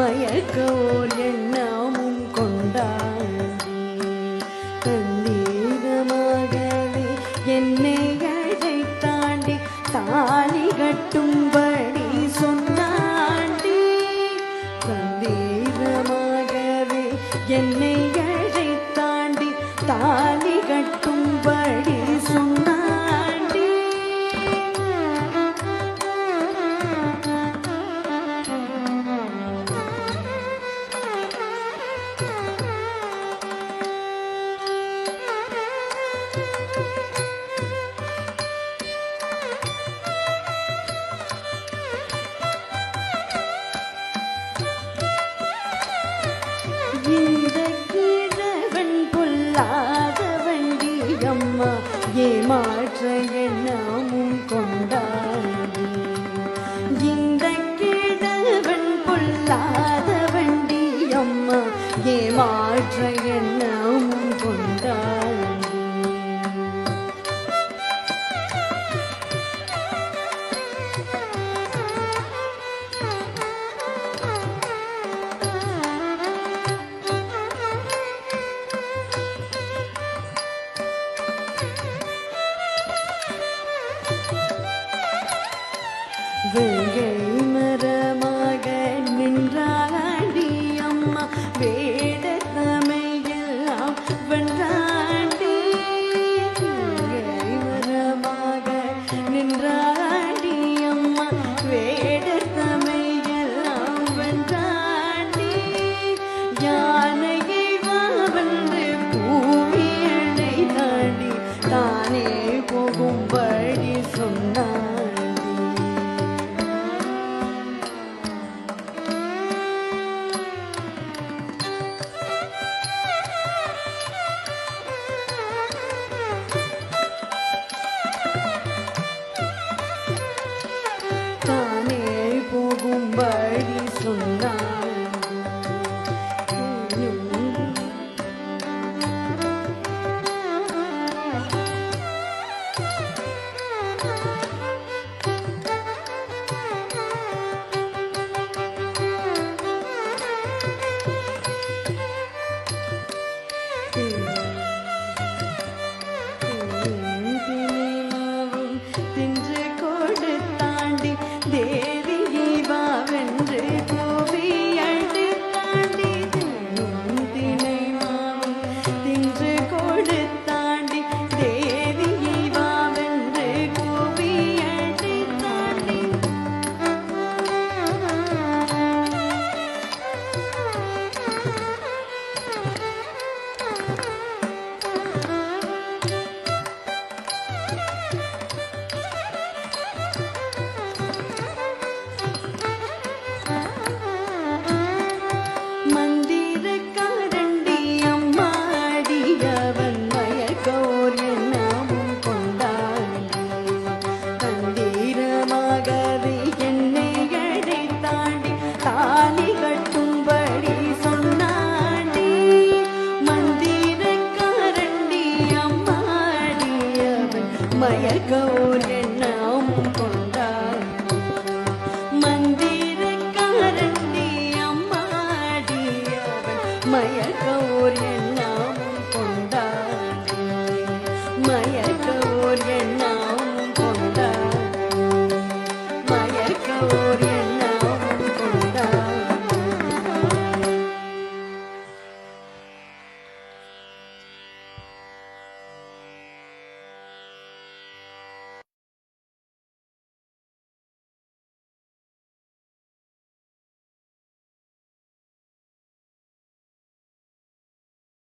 மயக்கோர் எண்ணாமும் கொண்டாந்தி கண்ணீர மகளே என்னை அழைத்தாண்டி. தாலி கட்டும் வேங்கை மரமாக நின்றார் 뭔가 மயக்கோரெண்ணம் கொண்டார் மந்திர காரண்டி அம்மாடி மயக்கோர் என்ன